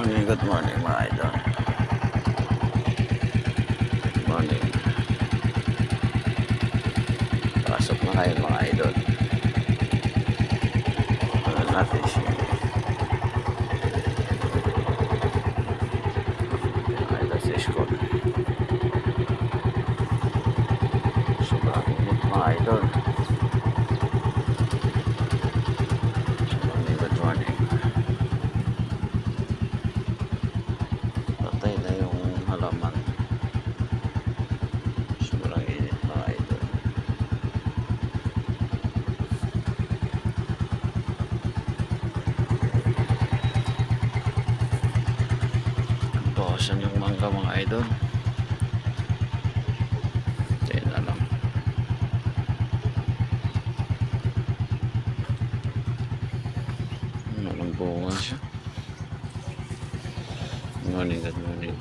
morning, good morning mga idol. Good morning. Pasok na kayo mga idol. Ano natin si mga idol sa school. Init mga idol. Good morning, good morning. Patay na yung halaman. Sobrang init mga idol. Bawasan yung mangga mga idol. Tayo na lang. Walang bunga siya. Good morning. Good morning.